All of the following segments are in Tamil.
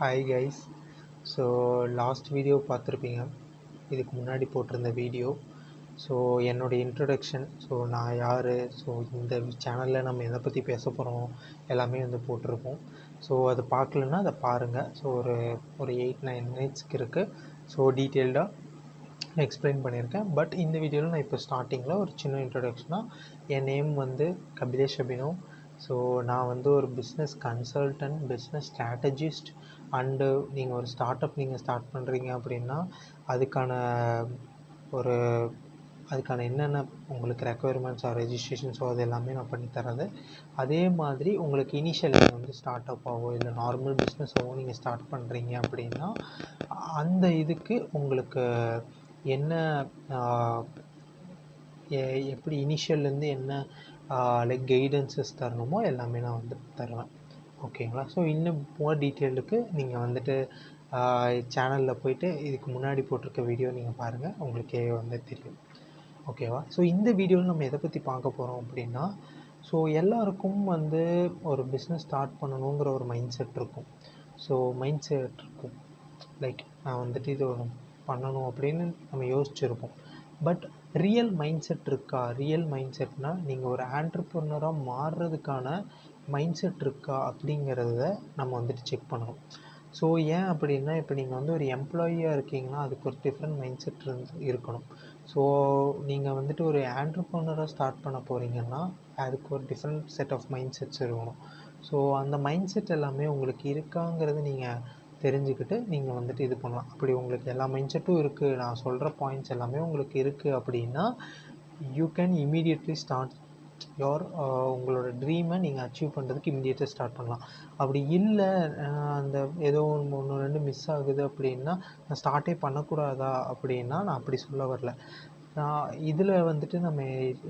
Hi guys so last video பார்த்துருப்பீங்க. இதுக்கு முன்னாடி போட்டிருந்த வீடியோ ஸோ என்னோடய இன்ட்ரடக்ஷன் ஸோ நான் யார்? ஸோ இந்த சேனலில் நம்ம எதை பற்றி பேச போகிறோம் எல்லாமே வந்து போட்டிருப்போம். ஸோ அது பார்க்கலன்னா அதை பாருங்கள் ஸோ ஒரு ஒரு எயிட் நைன் மினிட்ஸ்க்கு இருக்குது ஸோ டீட்டெயில்டாக எக்ஸ்பிளைன் பண்ணியிருக்கேன். பட் இந்த வீடியோவில் நான் இப்போ ஸ்டார்டிங்கில் ஒரு சின்ன இன்ட்ரடக்ஷனாக என் நேம் வந்து கபிலேஷ் அபினோ ஸோ நான் வந்து ஒரு business consultant business strategist and நீங்கள் ஒரு ஸ்டார்ட் அப் நீங்கள் ஸ்டார்ட் பண்ணுறீங்க அப்படின்னா அதுக்கான ஒரு அதுக்கான என்னென்ன உங்களுக்கு ரெக்குயர்மெண்ட்ஸ் ஆர் ரெஜிஸ்ட்ரேஷன்ஸோ அது எல்லாமே நான் பண்ணி தர்றது. அதே மாதிரி உங்களுக்கு இனிஷியல் நீங்கள் வந்து ஸ்டார்ட் அப்பாவோ இல்லை நார்மல் பிஸ்னஸாவோ நீங்கள் ஸ்டார்ட் பண்ணுறீங்க அப்படின்னா அந்த இதுக்கு உங்களுக்கு என்ன எ- எப்படி இனிஷியல்லேருந்து என்ன லைக் கைடன்சஸ் தரணுமோ எல்லாமே நான் வந்து தருவேன். ஓகேங்களா ஸோ இன்னும் மோர் டீட்டெயிலுக்கு நீங்கள் வந்துட்டு சேனலில் போயிட்டு இதுக்கு முன்னாடி போட்டிருக்க வீடியோ நீங்கள் பாருங்கள் உங்களுக்கே வந்து தெரியும். ஓகேவா ஸோ இந்த வீடியோவில் நம்ம எதை பற்றி பார்க்க போகிறோம் அப்படின்னா ஸோ எல்லாருக்கும் வந்து ஒரு பிஸ்னஸ் ஸ்டார்ட் பண்ணணுங்கிற ஒரு மைண்ட் செட் இருக்கும். ஸோ மைண்ட் செட் இருக்கும். லைக் நான் வந்துட்டு இது ஒன்று பண்ணணும் அப்படின்னு நம்ம யோசிச்சுருப்போம். பட் ரியல் மைண்ட் செட் இருக்கா? ரியல் மைண்ட் செட்னால் நீங்கள் ஒரு ஆண்டர்ப்ரனராக மாறுறதுக்கான மைண்ட் செட் இருக்கா அப்படிங்கிறத நம்ம வந்துட்டு செக் பண்ணணும். ஸோ ஏன் அப்படின்னா இப்போ நீங்கள் வந்து ஒரு எம்ப்ளாயியாக இருக்கீங்கன்னா அதுக்கு ஒரு டிஃப்ரெண்ட் மைண்ட் செட் இருந்து இருக்கணும். ஸோ நீங்கள் வந்துட்டு ஒரு ஆண்டர்ப்ரனராக ஸ்டார்ட் பண்ண போகிறீங்கன்னா அதுக்கு ஒரு different set of mind sets இருக்கணும். ஸோ அந்த மைண்ட் செட் எல்லாமே உங்களுக்கு இருக்காங்கிறது நீங்கள் தெரிஞ்சுக்கிட்டு நீங்கள் வந்துட்டு இது பண்ணலாம். அப்படி உங்களுக்கு எல்லா மைண்ட் செட்டும் இருக்குது நான் சொல்கிற பாயிண்ட்ஸ் எல்லாமே உங்களுக்கு இருக்குது அப்படின்னா you can immediately start your uh, உங்களோட ட்ரீமை நீங்கள் அச்சீவ் பண்ணுறதுக்கு இமீடியட்டாக ஸ்டார்ட் பண்ணலாம். அப்படி இல்லை அந்த ஏதோ ஒன்று ஒன்று ரெண்டு மிஸ் ஆகுது அப்படின்னா நான் ஸ்டார்ட்டே பண்ணக்கூடாதா அப்படின்னா நான் அப்படி சொல்ல வரல. நான் இதில் வந்துட்டு நம்ம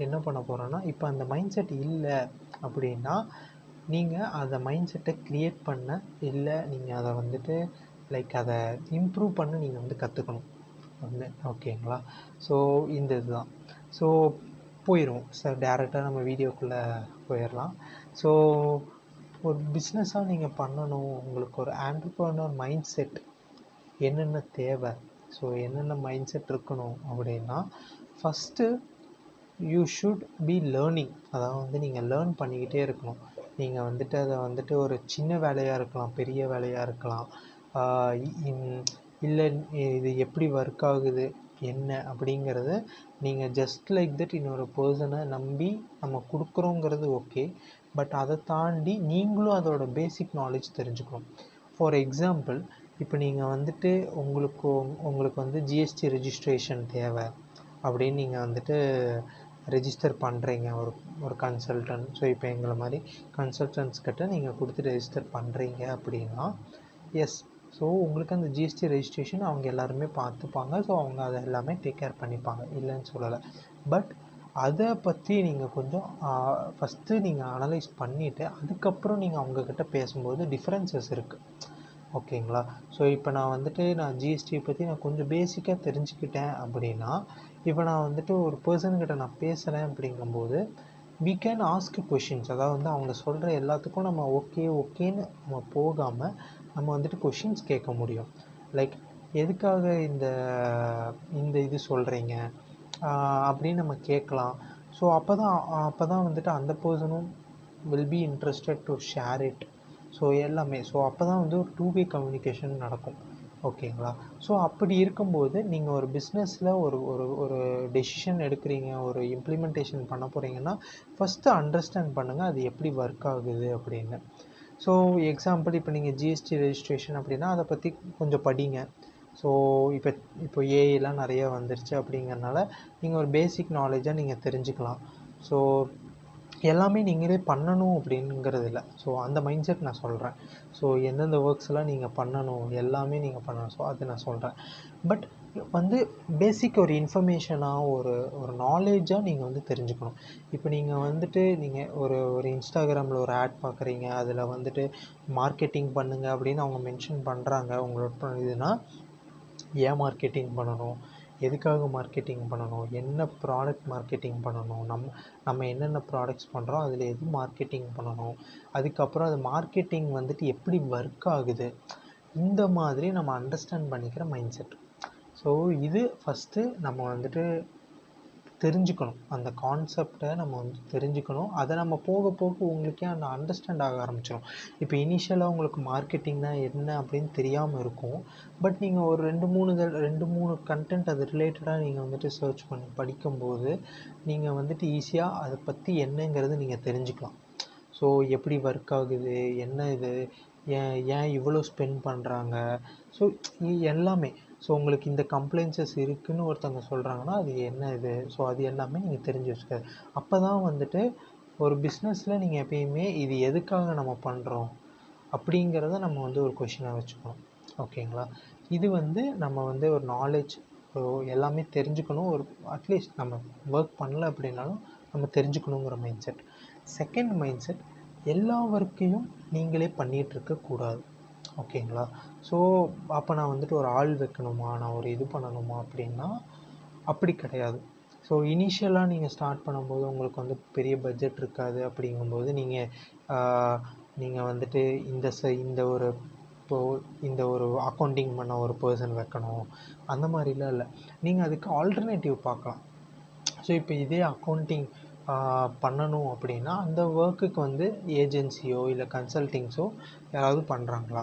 என்ன பண்ண போகிறோன்னா இப்போ அந்த மைண்ட் செட் இல்லை அப்படின்னா நீங்கள் அந்த மைண்ட் செட்டை க்ரியேட் பண்ண இல்லை நீங்கள் அதை வந்துட்டு லைக் அதை இம்ப்ரூவ் பண்ண நீங்கள் வந்து கற்றுக்கணும் வந்து ஓகேங்களா ஸோ இந்த இதுதான். ஸோ போயிடும் சார் டேரெக்டாக நம்ம வீடியோக்குள்ளே போயிடலாம் ஸோ ஒரு பிஸ்னஸாக நீங்கள் பண்ணணும். உங்களுக்கு ஒரு ஆண்டர்ப்ரனர் மைண்ட் செட் என்னென்ன தேவை? ஸோ என்னென்ன மைண்ட் செட் இருக்கணும் அப்படின்னா first you should be learning அதாவது வந்து நீங்கள் லேர்ன் பண்ணிக்கிட்டே இருக்கணும். நீங்கள் வந்துட்டு அதை வந்துட்டு ஒரு சின்ன வேலையாக இருக்கலாம் பெரிய வேலையாக இருக்கலாம். இல்லை இது எப்படி ஒர்க் ஆகுது? என்ன அப்படிங்கிறத நீங்கள் ஜஸ்ட் லைக் தட் இன்னொரு பர்சனை நம்பி நம்ம கொடுக்குறோங்கிறது ஓகே பட் அதை தாண்டி நீங்களும் அதோட பேசிக் நாலேஜ் தெரிஞ்சுக்கணும். ஃபார் எக்ஸாம்பிள் இப்போ நீங்கள் வந்துட்டு உங்களுக்கு உங்களுக்கு வந்து ஜிஎஸ்டி ரிஜிஸ்ட்ரேஷன் தேவை அப்படின்னு நீங்கள் வந்துட்டு ரெஜிஸ்டர் பண்ணுறீங்க ஒரு ஒரு கன்சல்டன்ட் ஸோ இப்போ எங்களை மாதிரி கன்சல்டன்ட்ஸ் கிட்ட நீங்கள் கொடுத்து ரெஜிஸ்டர் பண்ணுறீங்க அப்படின்னா எஸ் ஸோ உங்களுக்கு அந்த ஜிஎஸ்டி ரெஜிஸ்ட்ரேஷன் அவங்க எல்லாருமே பார்த்துப்பாங்க. ஸோ அவங்க அதை எல்லாமே டேக் கேர் பண்ணிப்பாங்க. இல்லைன்னு சொல்லலை. பட் அதை பற்றி நீங்கள் கொஞ்சம் ஃபஸ்ட்டு நீங்கள் அனலைஸ் பண்ணிவிட்டு அதுக்கப்புறம் நீங்கள் அவங்கக்கிட்ட பேசும்போது டிஃப்ரென்சஸ் இருக்குது ஓகேங்களா? ஸோ இப்போ நான் வந்துட்டு நான் ஜிஎஸ்டியை பற்றி நான் கொஞ்சம் பேசிக்காக தெரிஞ்சுக்கிட்டேன் அப்படின்னா இப்போ நான் வந்துட்டு ஒரு பர்சன்கிட்ட நான் பேசுகிறேன் அப்படிங்கும்போது வி கேன் ஆஸ்க் கொஷின்ஸ் அதாவது வந்து அவங்க சொல்கிற எல்லாத்துக்கும் நம்ம ஓகே ஓகேன்னு நம்ம போகாமல் நம்ம வந்துட்டு கொஷின்ஸ் கேட்க முடியும். லைக் எதுக்காக இந்த இந்த இது சொல்கிறீங்க அப்படின்னு நம்ம கேட்கலாம். ஸோ அப்போ தான் அப்போ தான் வந்துட்டு அந்த பர்சனும் will be interested to share it so எல்லாமே. ஸோ அப்போ தான் வந்து ஒரு டூ வே கம்யூனிகேஷன் நடக்கும். ஓகேங்களா? ஸோ அப்படி இருக்கும்போது நீங்கள் ஒரு பிஸ்னஸில் ஒரு ஒரு ஒரு டெசிஷன் எடுக்கிறீங்க ஒரு இம்ப்ளிமெண்டேஷன் பண்ண போகிறீங்கன்னா ஃபஸ்ட்டு அண்டர்ஸ்டாண்ட் பண்ணுங்கள் அது எப்படி ஒர்க் ஆகுது அப்படின்னு. ஸோ எக்ஸாம்பிள் இப்போ நீங்கள் ஜிஎஸ்டி ரெஜிஸ்ட்ரேஷன் அப்படின்னா அதை பற்றி கொஞ்சம் படிங்க. ஸோ இப்போ இப்போ ஏஐலாம் நிறைய வந்துருச்சு அப்படிங்கறனால நீங்கள் ஒரு பேசிக் நாலேஜாக நீங்கள் தெரிஞ்சுக்கலாம். ஸோ எல்லாமே நீங்களே பண்ணணும் அப்படிங்கிறது இல்லை. ஸோ அந்த மைண்ட் செட் நான் சொல்கிறேன் ஸோ எந்தெந்த ஒர்க்ஸ்லாம் நீங்கள் பண்ணணும் எல்லாமே நீங்கள் பண்ணணும். ஸோ அது நான் சொல்கிறேன் பட் வந்து பேசிக் ஒரு இன்ஃபர்மேஷனாக ஒரு ஒரு நாலேஜாக நீங்கள் வந்து தெரிஞ்சுக்கணும். இப்போ நீங்கள் வந்துட்டு நீங்கள் ஒரு ஒரு இன்ஸ்டாகிராமில் ஒரு ஆட் பார்க்குறீங்க அதில் வந்துட்டு மார்க்கெட்டிங் பண்ணுங்கள் அப்படின்னு அவங்க மென்ஷன் பண்ணுறாங்க உங்களோட இதுனா ஏன் மார்க்கெட்டிங் பண்ணணும்? எதுக்காக மார்க்கெட்டிங் பண்ணணும்? என்ன ப்ராடக்ட் மார்க்கெட்டிங் பண்ணணும்? நம் நம்ம என்னென்ன ப்ராடக்ட்ஸ் பண்ணுறோம் அதில் எது மார்க்கெட்டிங் பண்ணணும்? அதுக்கப்புறம் அது மார்க்கெட்டிங் வந்துட்டு எப்படி ஒர்க் ஆகுது? இந்த மாதிரி நம்ம அண்டர்ஸ்டாண்ட் பண்ணிக்கிற மைண்ட் செட் ஸோ இது ஃபஸ்ட்டு நம்ம வந்துட்டு தெரிஞ்சுக்கணும். அந்த கான்செப்டை நம்ம வந்து தெரிஞ்சுக்கணும். அதை நம்ம போக போக உங்களுக்கே அந்த அண்டர்ஸ்டாண்ட் ஆக ஆரம்பிச்சிடும் இப்போ இனிஷியலாக உங்களுக்கு மார்க்கெட்டிங்னா என்ன அப்படின்னு தெரியாமல் இருக்கும். பட் நீங்கள் ஒரு ரெண்டு மூணு ரெண்டு மூணு கண்டென்ட் அது ரிலேட்டடாக நீங்கள் வந்துட்டு சர்ச் பண்ணி படிக்கும்போது நீங்கள் வந்துட்டு ஈஸியாக அதை பற்றி என்னங்கிறது நீங்கள் தெரிஞ்சுக்கலாம். ஸோ எப்படி ஒர்க் ஆகுது? என்ன இது? ஏன் ஏன் இவ்வளோ ஸ்பெண்ட் பண்ணுறாங்க ஸோ எல்லாமே. ஸோ உங்களுக்கு இந்த கம்ப்ளைண்ட்ஸஸ் இருக்குதுன்னு ஒருத்தவங்க சொல்கிறாங்கன்னா அது என்ன இது? ஸோ அது எல்லாமே நீங்கள் தெரிஞ்சு வச்சுக்காது அப்போ தான் வந்துட்டு ஒரு பிஸ்னஸில் நீங்கள் எப்பயுமே இது எதுக்காக நம்ம பண்ணுறோம் அப்படிங்கிறத நம்ம வந்து ஒரு கொஷினாக வச்சுக்கணும். ஓகேங்களா? இது வந்து நம்ம வந்து ஒரு நாலேஜ் எல்லாமே தெரிஞ்சுக்கணும். ஒரு அட்லீஸ்ட் நம்ம ஒர்க் பண்ணல அப்படின்னாலும் நம்ம தெரிஞ்சுக்கணுங்கிற mind set second mind set எல்லா ஒர்க்கையும் நீங்களே பண்ணிகிட்ருக்கக்கூடாது ஓகேங்களா? ஸோ அப்போ நான் வந்துட்டு ஒரு ஆள் வைக்கணுமா? நான் ஒரு இது பண்ணணுமா அப்படின்னா அப்படி கிடையாது. ஸோ இனிஷியலாக நீங்கள் ஸ்டார்ட் பண்ணும்போது உங்களுக்கு வந்து பெரிய பட்ஜெட் இருக்காது. அப்படிங்கும்போது நீங்கள் நீங்கள் வந்துட்டு இந்த ச இந்த ஒரு இப்போது இந்த ஒரு அக்கௌண்டிங் பண்ண ஒரு பர்சன் வைக்கணும். அந்த மாதிரிலாம் இல்லை. நீங்கள் அதுக்கு ஆல்டர்னேட்டிவ் பார்க்கலாம். ஸோ இப்போ இதே அக்கௌண்டிங் பண்ணணும் அப்படின்னா அந்த ஒர்க்குக்கு வந்து ஏஜென்சியோ இல்லை கன்சல்டிங்ஸோ யாராவது பண்ணுறாங்களா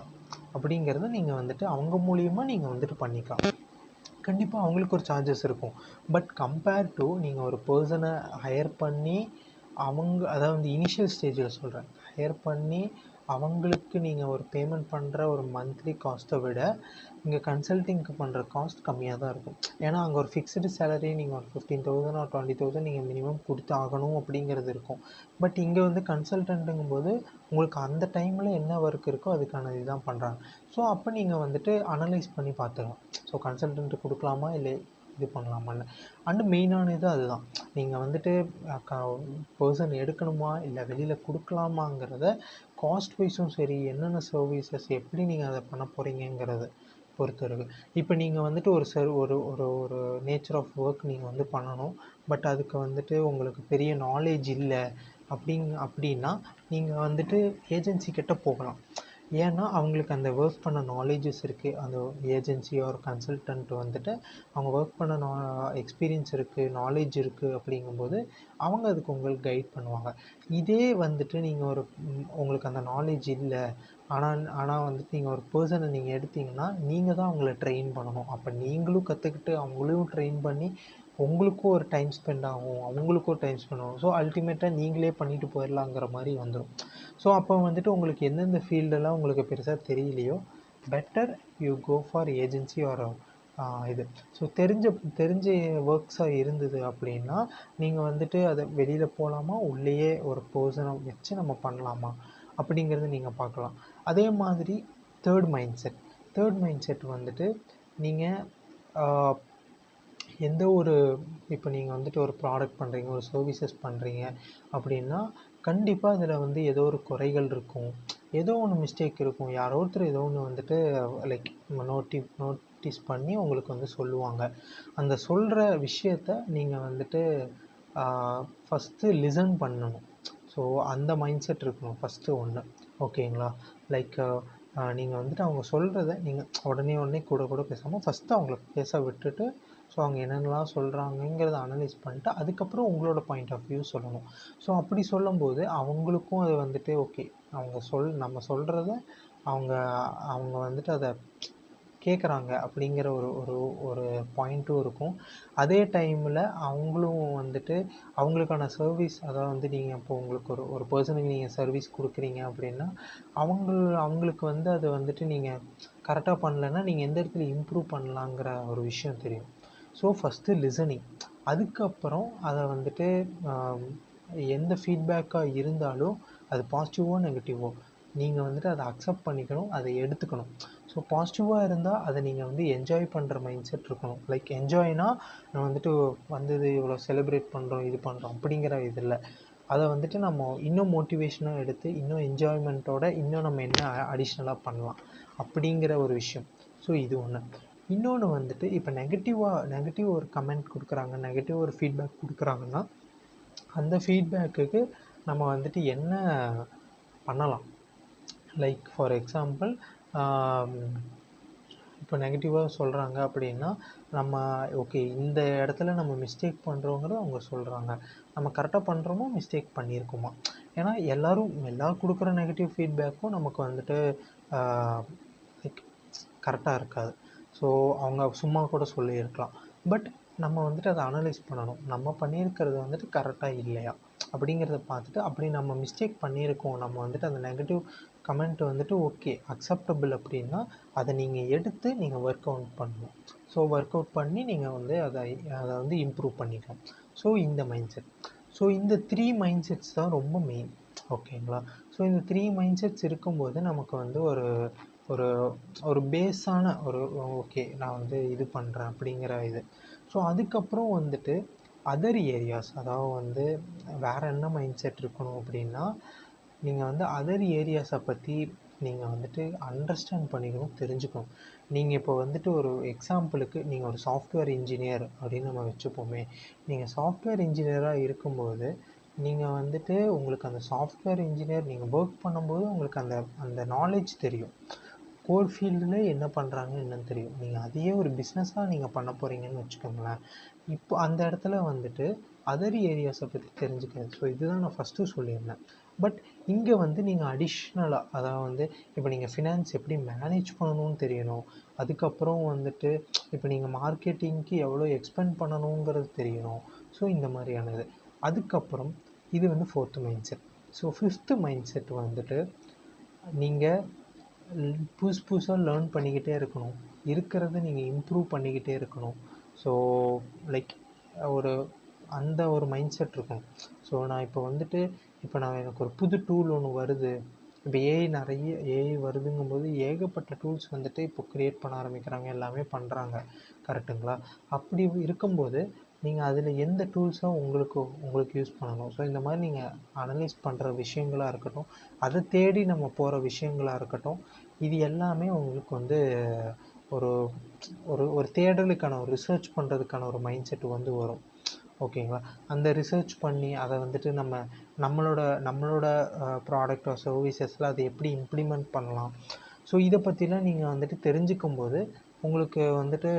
அப்படிங்கிறத நீங்கள் வந்துட்டு அவங்க மூலியமாக நீங்கள் வந்துட்டு பண்ணிக்கலாம். கண்டிப்பாக அவங்களுக்கு ஒரு சார்ஜஸ் இருக்கும். பட் கம்பேர் டு நீங்கள் ஒரு பர்சனை ஹையர் பண்ணி அவங்க அதாவது இனிஷியல் ஸ்டேஜில் சொல்கிறேன் ஹையர் பண்ணி அவங்களுக்கு நீங்கள் ஒரு பேமெண்ட் பண்ணுற ஒரு மந்த்லி காஸ்ட்டை விட இங்கே கன்சல்டிங்க்கு பண்ணுற காஸ்ட் கம்மியாக தான் இருக்கும். ஏன்னா அங்கே ஒரு ஃபிக்ஸ்டு சேலரி நீங்கள் ஒரு ஃபிஃப்டீன் தௌசண்ட் ஒரு டுவெண்ட்டி தௌசண்ட் நீங்கள் மினிமம் கொடுத்து ஆகணும் அப்படிங்கிறது இருக்கும். பட் இங்கே வந்து கன்சல்டன்ட்டுங்கும் போது உங்களுக்கு அந்த டைமில் என்ன ஒர்க் இருக்கோ அதுக்கான இதுதான் பண்ணுறாங்க ஸோ அப்போ நீங்கள் வந்துட்டு அனலைஸ் பண்ணி பார்த்துக்கலாம் ஸோ கன்சல்டன்ட்டு கொடுக்கலாமா இல்லை இது பண்ணலாமான்னு அண்டு மெயினான இது அதுதான். நீங்கள் வந்துட்டு பர்சன் எடுக்கணுமா இல்லை வெளியில் கொடுக்கலாமாங்கிறத காஸ்ட் வைஸும் சரி என்னென்ன சர்வீசஸ் எப்படி நீங்கள் அதை பண்ண போகிறீங்கங்கிறத பொறுத்து இருக்குது இப்போ நீங்கள் வந்துட்டு ஒரு சர் ஒரு ஒரு ஒரு நேச்சர் ஆஃப் ஒர்க் நீங்கள் வந்து பண்ணணும். பட் அதுக்கு வந்துட்டு உங்களுக்கு பெரிய நாலேஜ் இல்லை அப்படிங் அப்படின்னா நீங்கள் வந்துட்டு ஏஜென்சி கிட்ட போகலாம். ஏன்னா அவங்களுக்கு அந்த ஒர்க் பண்ண நாலேஜஸ் இருக்குது அந்த ஏஜென்சி ஒரு கன்சல்டன்ட் வந்துட்டு அவங்க ஒர்க் பண்ண நா எக்ஸ்பீரியன்ஸ் இருக்குது நாலேஜ் இருக்குது அப்படிங்கும்போது அவங்க அதுக்கு உங்களுக்கு கைட் பண்ணுவாங்க. இதே வந்துட்டு நீங்கள் ஒரு உங்களுக்கு அந்த நாலேஜ் இல்லை. ஆனால் ஆனால் வந்துட்டு நீங்கள் ஒரு பர்சனை நீங்கள் எடுத்தீங்கன்னா நீங்கள் தான் அவங்கள ட்ரெயின் பண்ணணும். அப்போ நீங்களும் கற்றுக்கிட்டு அவங்களையும் ட்ரெயின் பண்ணி உங்களுக்கும் ஒரு டைம் ஸ்பெண்ட் ஆகும் அவங்களுக்கும் ஒரு டைம் ஸ்பெண்ட் ஆகும். ஸோ அல்டிமேட்டாக நீங்களே பண்ணிட்டு போயிடலாங்கிற மாதிரி வந்துடும் ஸோ அப்போ வந்துட்டு உங்களுக்கு எந்தெந்த ஃபீல்டெல்லாம் உங்களுக்கு பெருசாக தெரியலையோ better you go for agency or இது. ஸோ தெரிஞ்ச தெரிஞ்ச ஒர்க்ஸாக இருந்தது அப்படின்னா நீங்கள் வந்துட்டு அதை வெளியில் போகலாமா உள்ளேயே ஒரு பர்சனை வச்சு நம்ம பண்ணலாமா அப்படிங்கிறத நீங்கள் பார்க்கலாம். அதே மாதிரி third mind set third mind set வந்துட்டு நீங்கள் எந்த ஒரு இப்போ நீங்கள் வந்துட்டு ஒரு ப்ராடக்ட் பண்ணுறீங்க ஒரு சர்வீசஸ் பண்ணுறீங்க அப்படின்னா கண்டிப்பாக அதில் வந்து ஏதோ ஒரு குறைகள் இருக்கும். ஏதோ ஒன்று மிஸ்டேக் இருக்கும். யாரோ ஒருத்தர் ஏதோ ஒன்று வந்துட்டு லைக் நோட்டி நோட்டீஸ் பண்ணி உங்களுக்கு வந்து சொல்லுவாங்க. அந்த சொல்கிற விஷயத்த நீங்கள் வந்துட்டு ஃபஸ்ட்டு லிசன் பண்ணணும். ஸோ அந்த மைண்ட் செட் இருக்கணும் ஃபஸ்ட்டு ஒன்று ஓகேங்களா லைக் நீங்கள் வந்துட்டு அவங்க சொல்கிறத நீங்கள் உடனே உடனே கூட கூட பேசாமல் ஃபஸ்ட்டு அவங்கள பேச விட்டுட்டு ஸோ அவங்க என்னென்னலாம் சொல்கிறாங்கங்கிறத அனலைஸ் பண்ணிட்டு அதுக்கப்புறம் உங்களோட பாயிண்ட் ஆஃப் வியூ சொல்லணும். ஸோ அப்படி சொல்லும்போது அவங்களுக்கும் அது வந்துட்டு ஓகே அவங்க சொல் நம்ம சொல்கிறத அவங்க அவங்க வந்துட்டு அதை கேட்குறாங்க அப்படிங்கிற ஒரு ஒரு ஒரு பாயிண்ட்டும் இருக்கும். அதே டைமில் அவங்களும் வந்துட்டு அவங்களுக்கான சர்வீஸ் அதாவது வந்து நீங்கள் இப்போ உங்களுக்கு ஒரு ஒரு பர்சனுக்கு நீங்கள் சர்வீஸ் கொடுக்குறீங்க அப்படின்னா அவங்க அவங்களுக்கு வந்து அதை வந்துட்டு நீங்கள் கரெக்டாக பண்ணலைன்னா நீங்கள் எந்த இடத்துல இம்ப்ரூவ் பண்ணலாங்கிற ஒரு விஷயம் தெரியும். ஸோ ஃபஸ்ட்டு லிசனிங் அதுக்கப்புறம் அதை வந்துட்டு எந்த ஃபீட்பேக்காக இருந்தாலும் அது பாசிட்டிவோ நெகட்டிவோ நீங்கள் வந்துட்டு அதை அக்செப்ட் பண்ணிக்கணும் அதை எடுத்துக்கணும். ஸோ பாசிட்டிவாக இருந்தால் அதை நீங்கள் வந்து என்ஜாய் பண்ணுற மைண்ட் செட் இருக்கணும் லைக் என்ஜாய்னா நான் வந்துட்டு வந்தது இவ்வளோ செலிப்ரேட் பண்ணுறோம் இது பண்ணுறோம் அப்படிங்கிற இது இல்லை. அதை வந்துட்டு நம்ம இன்னும் மோட்டிவேஷனாக எடுத்து இன்னும் என்ஜாய்மெண்ட்டோட இன்னும் நம்ம என்ன அடிஷ்னலாக பண்ணலாம் அப்படிங்கிற ஒரு விஷயம். ஸோ இது ஒன்று இன்னொன்று வந்துட்டு இப்போ நெகட்டிவாக நெகட்டிவ் ஒரு கமெண்ட் கொடுக்குறாங்க நெகட்டிவ் ஒரு ஃபீட்பேக் கொடுக்குறாங்கன்னா அந்த ஃபீட்பேக்குக்கு நம்ம வந்துட்டு என்ன பண்ணலாம்? லைக் ஃபார் எக்ஸாம்பிள் இப்போ நெகட்டிவாக சொல்கிறாங்க அப்படின்னா நம்ம ஓகே இந்த இடத்துல நம்ம மிஸ்டேக் பண்ணுறோங்கிறத அவங்க சொல்கிறாங்க நம்ம கரெக்டாக பண்ணுறோமோ மிஸ்டேக் பண்ணியிருக்கோமா ஏன்னா எல்லோரும் எல்லோரும் கொடுக்குற நெகட்டிவ் ஃபீட்பேக்கும் நமக்கு வந்துட்டு லைக் கரெக்டாக இருக்காது. ஸோ அவங்க சும்மா கூட சொல்லியிருக்கலாம். பட் நம்ம வந்துட்டு அதை அனலைஸ் பண்ணணும். நம்ம பண்ணியிருக்கிறது வந்துட்டு கரெக்டாக இல்லையா? அப்படிங்கிறத பார்த்துட்டு அப்படி நம்ம மிஸ்டேக் பண்ணியிருக்கோம். நம்ம வந்துட்டு அந்த நெகட்டிவ் கமெண்ட் வந்துட்டு ஓகே அக்செப்டபிள் அப்படின்னா அதை நீங்கள் எடுத்து நீங்கள் ஒர்க் அவுட் பண்ணணும். ஸோ ஒர்க் அவுட் பண்ணி நீங்கள் வந்து அதை அதை வந்து இம்ப்ரூவ் பண்ணிக்கலாம். ஸோ இந்த மைண்ட் செட் ஸோ இந்த த்ரீ மைண்ட் செட்ஸ் தான் ரொம்ப மெயின் ஓகேங்களா ஸோ இந்த த்ரீ மைண்ட் செட்ஸ் இருக்கும்போது நமக்கு வந்து ஒரு ஒரு ஒரு பேஸான ஒரு ஓகே நான் வந்து இது பண்ணுறேன் அப்படிங்கிற இது. ஸோ அதுக்கப்புறம் வந்துட்டு அதர் ஏரியாஸ் அதாவது வந்து வேறு என்ன மைண்ட் செட் இருக்கணும் அப்படின்னா நீங்கள் வந்து அதர் ஏரியாஸை பற்றி நீங்கள் வந்துட்டு அண்டர்ஸ்டாண்ட் பண்ணிக்கணும் தெரிஞ்சுக்கணும். நீங்கள் இப்போ வந்துட்டு ஒரு எக்ஸாம்பிளுக்கு நீங்கள் ஒரு சாஃப்ட்வேர் இன்ஜினியர் அப்படின்னு நம்ம வச்சுப்போமே. நீங்கள் சாஃப்ட்வேர் இன்ஜினியராக இருக்கும்போது நீங்கள் வந்துட்டு உங்களுக்கு அந்த சாஃப்ட்வேர் இன்ஜினியர் நீங்கள் ஒர்க் பண்ணும்போது உங்களுக்கு அந்த அந்த நாலேஜ் தெரியும். கோர் ஃபீல்டில் என்ன பண்ணுறாங்க என்னன்னு தெரியும். நீங்கள் அதையே ஒரு பிஸ்னஸாக நீங்கள் பண்ண போகிறீங்கன்னு வச்சுக்கோங்களேன். இப்போ அந்த இடத்துல வந்துட்டு அதர் ஏரியாஸை பற்றி தெரிஞ்சுக்கிறது ஸோ இதுதான் நான் ஃபஸ்ட்டு சொல்லியிருந்தேன். பட் இங்கே வந்து நீங்கள் அடிஷ்னலாக அதாவது வந்து இப்போ நீங்கள் ஃபினான்ஸ் எப்படி மேனேஜ் பண்ணணும்னு தெரியணும். அதுக்கப்புறம் வந்துட்டு இப்போ நீங்கள் மார்க்கெட்டிங்க்கு எவ்வளோ எக்ஸ்பெண்ட் பண்ணணுங்கிறது தெரியணும். ஸோ இந்த மாதிரியானது. அதுக்கப்புறம் இது வந்து fourth mind set so fifth mind set வந்துட்டு நீங்கள் புதுசு புதுசாக லேர்ன் பண்ணிக்கிட்டே இருக்கணும். இருக்கிறத நீங்கள் இம்ப்ரூவ் பண்ணிக்கிட்டே இருக்கணும். ஸோ லைக் ஒரு அந்த ஒரு மைண்ட் செட் இருக்கும். ஸோ நான் இப்போ வந்துட்டு இப்போ நான் எனக்கு ஒரு புது டூல் ஒன்று வருது. இப்போ ஏஐ நிறைய ஏஐ வருதுங்கும்போது ஏகப்பட்ட டூல்ஸ் வந்துட்டு இப்போ க்ரியேட் பண்ண ஆரம்பிக்கிறாங்க. எல்லாமே பண்ணுறாங்க கரெக்டுங்களா அப்படி இருக்கும்போது நீங்கள் அதில் எந்த டூல்ஸை உங்களுக்கு உங்களுக்கு யூஸ் பண்ணணும்? ஸோ இந்த மாதிரி நீங்கள் அனலைஸ் பண்ணுற விஷயங்களாக இருக்கட்டும் அதை தேடி நம்ம போகிற விஷயங்களாக இருக்கட்டும் இது எல்லாமே உங்களுக்கு வந்து ஒரு ஒரு ஒரு தேடலுக்கான ஒரு ரிசர்ச் பண்ணுறதுக்கான ஒரு மைண்ட் செட் வந்து வரும். ஓகேங்களா? அந்த ரிசர்ச் பண்ணி அதை வந்துட்டு நம்ம நம்மளோட நம்மளோட ப்ராடக்ட் ஆர் சர்வீசஸில் அதை எப்படி இம்ப்ளிமெண்ட் பண்ணலாம்? ஸோ இதை பற்றிலாம் நீங்கள் வந்துட்டு தெரிஞ்சுக்கும் போது உங்களுக்கு வந்துட்டு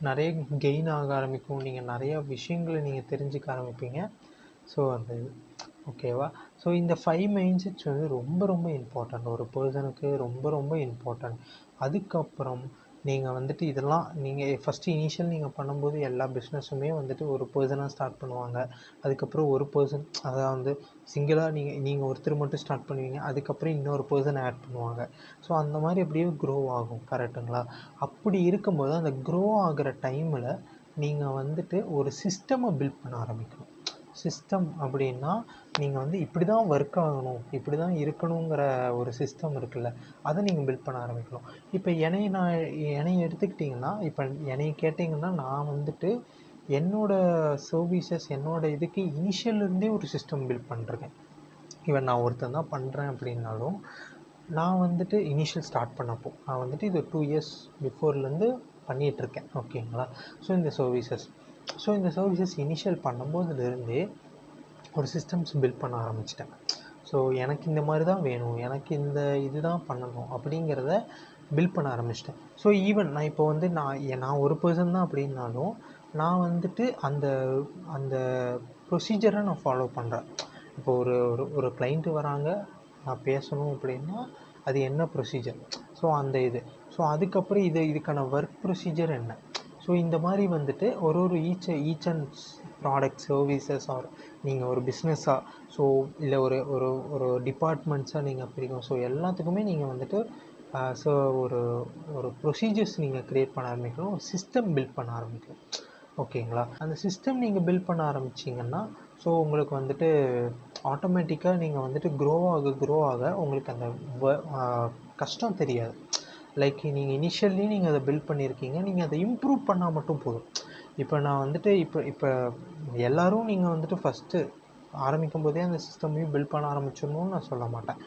நிறைய கெயின் ஆக ஆரம்பிக்கும். நீங்கள் நிறைய விஷயங்களை நீங்கள் தெரிஞ்சுக்க ஆரம்பிப்பீங்க. ஸோ அந்த இது. ஓகேவா? ஸோ இந்த ஃபைவ் மைண்ட் செட்ஸ் வந்து ரொம்ப ரொம்ப இம்பார்ட்டண்ட் ஒரு பர்சனுக்கு ரொம்ப ரொம்ப இம்பார்ட்டண்ட் அதுக்கப்புறம் நீங்கள் வந்துட்டு இதெல்லாம் நீங்கள் ஃபஸ்ட்டு இனிஷியல் நீங்கள் பண்ணும்போது எல்லா பிஸ்னஸுமே வந்துட்டு ஒரு பர்சனாக ஸ்டார்ட் பண்ணுவாங்க. அதுக்கப்புறம் ஒரு பர்சன் அதாவது வந்து சிங்கிளாக நீங்கள் நீங்கள் ஒருத்தர் மட்டும் ஸ்டார்ட் பண்ணுவீங்க. அதுக்கப்புறம் இன்னொரு பர்சன் ஆட் பண்ணுவாங்க. ஸோ அந்த மாதிரி அப்படியே க்ரோ ஆகும். கரெக்டுங்களா அப்படி இருக்கும்போது அந்த க்ரோ ஆகிற டைமில் நீங்கள் வந்துட்டு ஒரு சிஸ்டமை பில்ட் பண்ண ஆரம்பிக்கணும். சிஸ்டம் அப்படின்னா நீங்கள் வந்து இப்படி தான் ஒர்க் ஆகணும் இப்படி தான் இருக்கணுங்கிற ஒரு சிஸ்டம் இருக்குல்ல அதை நீங்கள் பில்ட் பண்ண ஆரம்பிக்கணும். இப்போ என்னை நான் என்னை எடுத்துக்கிட்டிங்கன்னா இப்போ என்னை கேட்டிங்கன்னா நான் வந்துட்டு என்னோடய சர்வீசஸ் என்னோடய இதுக்கு இனிஷியல்லேருந்தே ஒரு சிஸ்டம் பில்ட் பண்ணிருக்கேன். இவன் நான் ஒருத்தன் தான் பண்ணுறேன் அப்படின்னாலும் நான் வந்துட்டு இனிஷியல் ஸ்டார்ட் பண்ணப்போ நான் வந்துட்டு இது டூ இயர்ஸ் பிஃபோர்லேருந்து பண்ணிகிட்ருக்கேன் ஓகேங்களா ஸோ இந்த சர்வீசஸ் ஸோ இந்த சர்வீசஸ் இனிஷியல் பண்ணும்போதுலேருந்தே ஒரு சிஸ்டம்ஸ் பில்ட் பண்ண ஆரம்பிச்சிட்டேன். ஸோ எனக்கு இந்த மாதிரி தான் வேணும் எனக்கு இந்த இது தான் பண்ணணும் அப்படிங்கிறத பில்ட் பண்ண ஆரம்பிச்சிட்டேன். ஸோ ஈவன் நான் இப்போ வந்து நான் நான் ஒரு பர்சன் தான் அப்படின்னாலும் நான் வந்துட்டு அந்த அந்த ப்ரொசீஜரை நான் ஃபாலோ பண்ணுறேன் இப்போ ஒரு ஒரு ஒரு கிளைண்ட்டு வராங்க நான் பேசணும் அப்படின்னா அது என்ன ப்ரொசீஜர் ஸோ அந்த இது. ஸோ அதுக்கப்புறம் இது இதுக்கான ஒர்க் ப்ரொசீஜர் என்ன? ஸோ இந்த மாதிரி வந்துட்டு ஒரு ஒரு each each and product services or நீங்கள் ஒரு பிஸ்னஸாக ஸோ இல்லை ஒரு ஒரு ஒரு டிபார்ட்மெண்ட்ஸாக நீங்கள் பிரிக்கும் ஸோ எல்லாத்துக்குமே நீங்கள் வந்துட்டு ஸோ ஒரு ஒரு ப்ரொசீஜர்ஸ் நீங்கள் க்ரியேட் பண்ண ஆரம்பிக்கணும். ஒரு சிஸ்டம் பில்ட் பண்ண ஆரம்பிக்கணும். ஓகேங்களா? அந்த சிஸ்டம் நீங்கள் பில்ட் பண்ண ஆரம்பிச்சிங்கன்னா ஸோ உங்களுக்கு வந்துட்டு ஆட்டோமேட்டிக்காக நீங்கள் வந்துட்டு க்ரோ ஆக க்ரோ ஆக உங்களுக்கு அந்த கஷ்டம் தெரியாது. லைக் நீங்கள் இனிஷியல்லி நீங்கள் அதை பில்ட் பண்ணியிருக்கீங்க நீங்கள் அதை இம்ப்ரூவ் பண்ணால் மட்டும் போதும். இப்போ நான் வந்துட்டு இப்போ இப்போ எல்லோரும் நீங்கள் வந்துட்டு ஃபஸ்ட்டு ஆரம்பிக்கும் போதே அந்த சிஸ்டமையும் பில்ட் பண்ண ஆரம்பிச்சிடணும்னு நான் சொல்ல மாட்டேன்.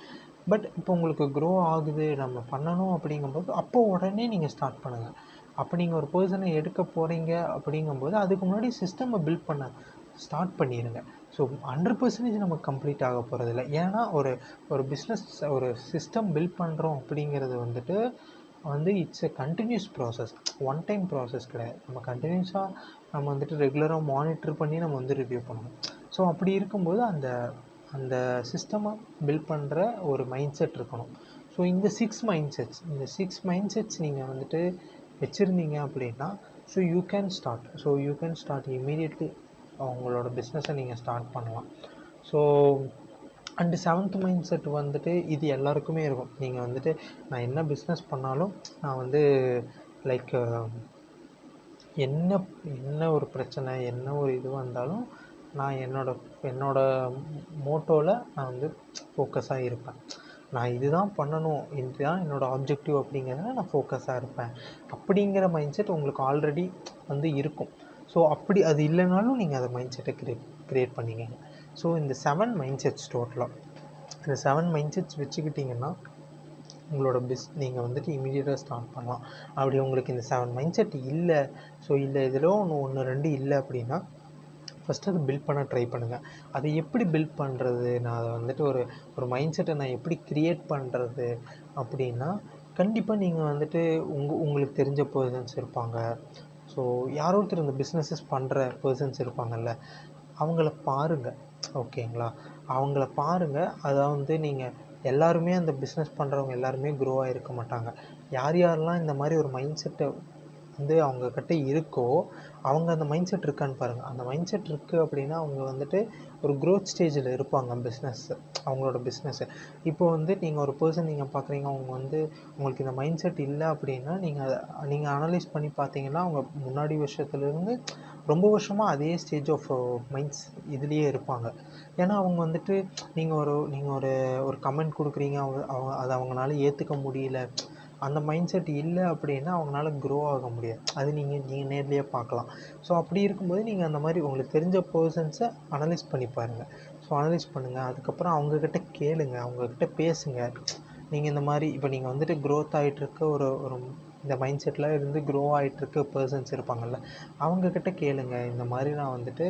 பட் இப்போ உங்களுக்கு க்ரோ ஆகுது நம்ம பண்ணணும் அப்படிங்கும்போது அப்போ உடனே நீங்கள் ஸ்டார்ட் பண்ணுங்கள் அப்போ நீங்கள் ஒரு பர்சனை எடுக்க போகிறீங்க அப்படிங்கும்போது அதுக்கு முன்னாடி சிஸ்டமை பில்ட் பண்ண ஸ்டார்ட் பண்ணிடுங்க ஸோ ஹண்ட்ரட் பர்சன்டேஜ் நமக்கு கம்ப்ளீட் ஆக போகிறதில்ல ஏன்னா ஒரு ஒரு பிஸ்னஸ் ஒரு சிஸ்டம் பில்ட் பண்ணுறோம் அப்படிங்கிறது வந்துட்டு வந்து it's a continuous process one time process கிடையாது. நம்ம கண்டினியூஸாக நம்ம வந்துட்டு ரெகுலராக மானிட்டர் பண்ணி நம்ம வந்து ரிவ்யூ பண்ணணும். ஸோ அப்படி இருக்கும்போது அந்த அந்த சிஸ்டமை பில்ட் பண்ணுற ஒரு மைண்ட் செட் இருக்கணும். ஸோ இந்த சிக்ஸ் மைண்ட் செட்ஸ் இந்த சிக்ஸ் மைண்ட் செட்ஸ் நீங்கள் வந்துட்டு வச்சுருந்தீங்க அப்படின்னா so you can start so you can start immediately அவங்களோட பிஸ்னஸை நீங்கள் ஸ்டார்ட் பண்ணலாம். So and seventh mind set வந்துட்டு இது எல்லாருக்குமே இருக்கும். நீங்கள் வந்துட்டு நான் என்ன பிஸ்னஸ் பண்ணாலும் நான் வந்து லைக் என்ன என்ன ஒரு பிரச்சனை என்ன ஒரு இது வந்தாலும் நான் என்னோட என்னோட மோட்டோவில் நான் வந்து ஃபோக்கஸாக இருப்பேன். நான் இதுதான் பண்ணணும் இதுதான் என்னோடய ஆப்ஜெக்டிவ் அப்படிங்கிறதுல நான் ஃபோக்கஸாக இருப்பேன். அப்படிங்கிற மைண்ட் செட் உங்களுக்கு ஆல்ரெடி வந்து இருக்கும். ஸோ அப்படி அது இல்லைனாலும் நீங்கள் அதை மைண்ட் செட்டை க்ரியேட் க்ரியேட் பண்ணிக்கங்க. ஸோ இந்த செவன் மைண்ட் செட்ஸ் டோட்டலாக இந்த செவன் மைண்ட் செட்ஸ் வச்சுக்கிட்டிங்கன்னா உங்களோட பிஸ் நீங்கள் வந்துட்டு இமீடியட்டாக ஸ்டார்ட் பண்ணலாம். அப்படி உங்களுக்கு இந்த செவன் மைண்ட் செட் இல்லை ஸோ இல்லை இதில் ஒன்று ஒன்று ரெண்டு இல்லை அப்படின்னா ஃபஸ்ட்டு அதை பில்ட் பண்ண ட்ரை பண்ணுங்கள் அதை எப்படி பில்ட் பண்ணுறது நான் அதை வந்துட்டு ஒரு ஒரு மைண்ட் செட்டை நான் எப்படி க்ரியேட் பண்ணுறது அப்படின்னா கண்டிப்பாக நீங்கள் வந்துட்டு உங்கள் உங்களுக்கு தெரிஞ்ச பர்சன்ஸ் இருப்பாங்க. ஸோ யாரோ ஒருத்தர் இந்த பிஸ்னஸஸ் பண்ணுற பர்சன்ஸ் இருப்பாங்கல்ல அவங்கள பாருங்கள் ஓகேங்களா? அவங்கள பாருங்கள் அதை வந்து நீங்கள் எல்லாருமே அந்த பிஸ்னஸ் பண்ணுறவங்க எல்லாருமே குரோவாக ஆகிருக்க மாட்டாங்க. யார் யாரெல்லாம் இந்த மாதிரி ஒரு மைண்ட் செட்டை வந்து அவங்கக்கிட்ட இருக்கோ அவங்க அந்த மைண்ட் செட் இருக்கான்னு பாருங்கள் அந்த மைண்ட் செட் இருக்குது அப்படின்னா அவங்க வந்துட்டு ஒரு க்ரோத் ஸ்டேஜில் இருப்பாங்க பிஸ்னஸ் அவங்களோட பிஸ்னஸ்ஸு இப்போ வந்து நீங்கள் ஒரு பர்சன் நீங்கள் பார்க்குறீங்க அவங்க வந்து உங்களுக்கு இந்த மைண்ட் செட் இல்லை அப்படின்னா நீங்கள் அதை நீங்கள் அனலைஸ் பண்ணி பார்த்தீங்கன்னா அவங்க முன்னாடி வருஷத்துலேருந்து ரொம்ப வருஷமாக அதே ஸ்டேஜ் ஆஃப் மைண்ட்ஸ் இதுலேயே இருப்பாங்க. ஏன்னா அவங்க வந்துட்டு நீங்கள் ஒரு நீங்கள் ஒரு ஒரு கமெண்ட் கொடுக்குறீங்க அவங்க அவங்க அதை அவங்களால ஏற்றுக்க முடியல. அந்த மைண்ட் செட் இல்லை அப்படின்னா அவங்களால க்ரோ ஆக முடியாது. அது நீங்கள் நீங்கள் நேர்லேயே பார்க்கலாம். ஸோ அப்படி இருக்கும்போது நீங்கள் அந்த மாதிரி உங்களுக்கு தெரிஞ்ச பர்சன்ஸை அனலைஸ் பண்ணி பாருங்கள் ஸோ அனலைஸ் பண்ணுங்கள் அதுக்கப்புறம் அவங்கக்கிட்ட கேளுங்க. அவங்கக்கிட்ட பேசுங்க. நீங்கள் இந்த மாதிரி இப்போ நீங்கள் வந்துட்டு க்ரோத் ஆகிட்டுருக்க ஒரு ஒரு இந்த மைண்ட் செட்டில் இருந்து க்ரோ ஆகிட்டுருக்க பர்சன்ஸ் இருப்பாங்கல்ல அவங்கக்கிட்ட கேளுங்க. இந்த மாதிரி நான் வந்துட்டு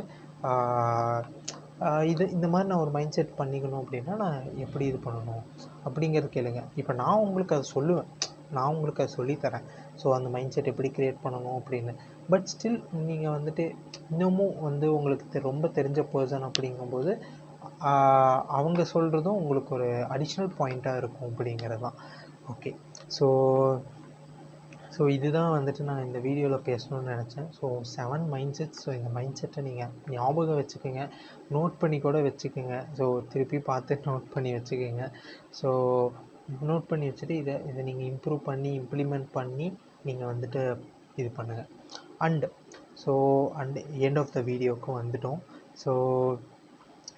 இது இந்த மாதிரி நான் ஒரு மைண்ட் செட் பண்ணிக்கணும் அப்படின்னா நான் எப்படி இது பண்ணணும் அப்படிங்கிறது கேளுங்க. இப்போ நான் உங்களுக்கு அதை சொல்லுவேன். நான் உங்களுக்கு அதை சொல்லித்தரேன். ஸோ அந்த மைண்ட் செட் எப்படி க்ரியேட் பண்ணணும் அப்படின்னு. பட் ஸ்டில் நீங்கள் வந்துட்டு இன்னமும் வந்து உங்களுக்கு தெ ரொம்ப தெரிஞ்ச பர்சன் அப்படிங்கும்போது அவங்க சொல்கிறதும் உங்களுக்கு ஒரு அடிஷ்னல் பாயிண்ட்டாக இருக்கும் அப்படிங்கிறது தான் ஓகே ஸோ ஸோ இதுதான் வந்துட்டு நான் இந்த வீடியோவில் பேசணும்னு நினச்சேன். So seven mind set so இந்த மைண்ட் செட்டை நீங்கள் ஞாபகம் வச்சுக்கோங்க. நோட் பண்ணி கூட வச்சுக்கோங்க. ஸோ திருப்பி பார்த்து நோட் பண்ணி வச்சுக்கோங்க. ஸோ நோட் பண்ணி வச்சுட்டு இதை இதை நீங்கள் இம்ப்ரூவ் பண்ணி இம்ப்ளிமெண்ட் பண்ணி நீங்கள் வந்துட்டு இது பண்ணுங்கள் and so and end of the வீடியோவுக்கும் வந்துட்டோம். ஸோ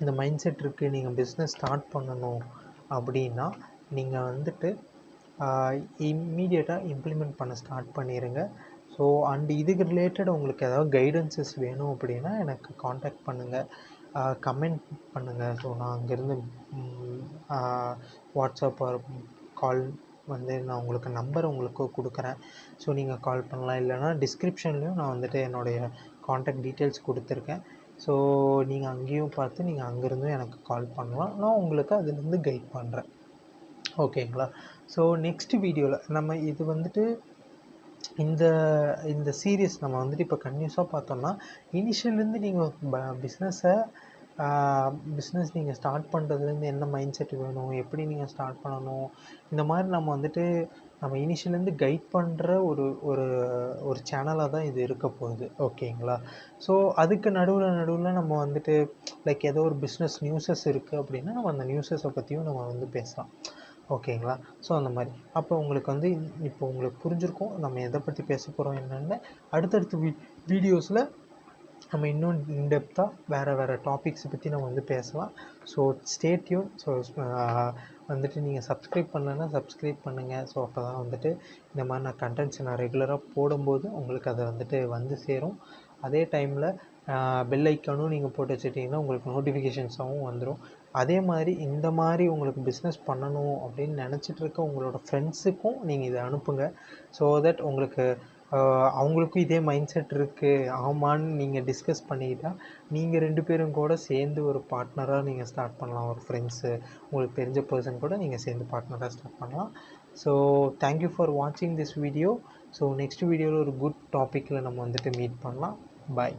இந்த மைண்ட் செட் இருக்குது நீங்கள் பிஸ்னஸ் ஸ்டார்ட் பண்ணணும் அப்படின்னா நீங்கள் வந்துட்டு இம்மீடியட்டாக இம்ப்ளிமெண்ட் பண்ண ஸ்டார்ட் பண்ணிடுங்க ஸோ அண்ட் இதுக்கு ரிலேட்டட் உங்களுக்கு ஏதாவது கைடன்சஸ் வேணும் அப்படின்னா எனக்கு காண்டாக்ட் பண்ணுங்கள் கமெண்ட் பண்ணுங்கள் ஸோ நான் அங்கேருந்து வாட்ஸ்அப் கால் வந்து நான் உங்களுக்கு நம்பர் உங்களுக்கு கொடுக்குறேன். ஸோ நீங்கள் கால் பண்ணலாம். இல்லைனா டிஸ்கிரிப்ஷன்லேயும் நான் வந்துட்டு என்னுடைய காண்டாக்ட் டீட்டெயில்ஸ் கொடுத்துருக்கேன். ஸோ நீங்கள் அங்கேயும் பார்த்து நீங்கள் அங்கேருந்தும் எனக்கு கால் பண்ணலாம். நான் உங்களுக்கு அதுலேருந்து கைட் பண்ணுறேன் ஓகேங்களா ஸோ நெக்ஸ்ட் வீடியோவில் நம்ம இது வந்துட்டு இந்த இந்த சீரியஸ் நம்ம வந்துட்டு இப்போ கன்யூஸாக பார்த்தோம்னா இனிஷியல்லேருந்து நீங்கள் ப பிஸ்னஸை பிஸ்னஸ் நீங்கள் ஸ்டார்ட் பண்ணுறதுலேருந்து என்ன மைண்ட் செட் வேணும் எப்படி நீங்கள் ஸ்டார்ட் பண்ணணும் இந்த மாதிரி நம்ம வந்துட்டு நம்ம இனிஷியலேருந்து கைட் பண்ணுற ஒரு ஒரு ஒரு சேனலாக தான் இது இருக்க போகுது. ஓகேங்களா ஸோ அதுக்கு நடுவில் நடுவில் நம்ம வந்துட்டு லைக் ஏதோ ஒரு பிஸ்னஸ் நியூஸஸ் இருக்குது அப்படின்னா நம்ம அந்த நியூஸஸை பற்றியும் நம்ம வந்து பேசலாம். ஓகேங்களா? ஸோ அந்த மாதிரி. அப்போ உங்களுக்கு வந்து இப்போ உங்களுக்கு புரிஞ்சுருக்கும் நம்ம எதை பற்றி பேச போகிறோம் என்னென்னு. அடுத்தடுத்த வீ வீடியோஸில் நம்ம இன்னும் இன்டெப்த்தாக வேறு வேறு டாபிக்ஸை பற்றி நம்ம வந்து பேசலாம். ஸோ ஸ்டேட்யூன் ஸோ வந்துட்டு நீங்கள் சப்ஸ்கிரைப் பண்ணலைன்னா சப்ஸ்கிரைப் பண்ணுங்கள் ஸோ அப்போ தான் வந்துட்டு இந்த மாதிரி நான் கண்டென்ட்ஸ் நான் ரெகுலராக போடும்போது உங்களுக்கு அதை வந்துட்டு வந்து சேரும். அதே டைமில் பெல் ஐக்கானும் நீங்கள் போட்டு வச்சுட்டிங்கன்னா உங்களுக்கு நோட்டிஃபிகேஷன்ஸாகவும் வந்துடும் அதே மாதிரி இந்த மாதிரி உங்களுக்கு பிஸ்னஸ் பண்ணணும் அப்படின்னு நினச்சிட்டு இருக்க உங்களோட ஃப்ரெண்ட்ஸுக்கும் நீங்கள் இதை அனுப்புங்க. ஸோ தட் உங்களுக்கு அவங்களுக்கும் இதே மைண்ட் செட் இருக்குது ஆமான்னு நீங்கள் டிஸ்கஸ் பண்ணிக்கிட்டா நீங்கள் ரெண்டு பேரும் கூட சேர்ந்து ஒரு பார்ட்னராக நீங்கள் ஸ்டார்ட் பண்ணலாம். ஒரு ஃப்ரெண்ட்ஸு உங்களுக்கு தெரிஞ்ச பர்சன் கூட நீங்கள் சேர்ந்து பார்ட்னராக ஸ்டார்ட் பண்ணலாம். ஸோ தேங்க்யூ ஃபார் வாட்சிங் திஸ் வீடியோ ஸோ நெக்ஸ்ட் வீடியோவில் ஒரு குட் டாப்பிக்கில் நம்ம வந்துட்டு மீட் பண்ணலாம். பாய்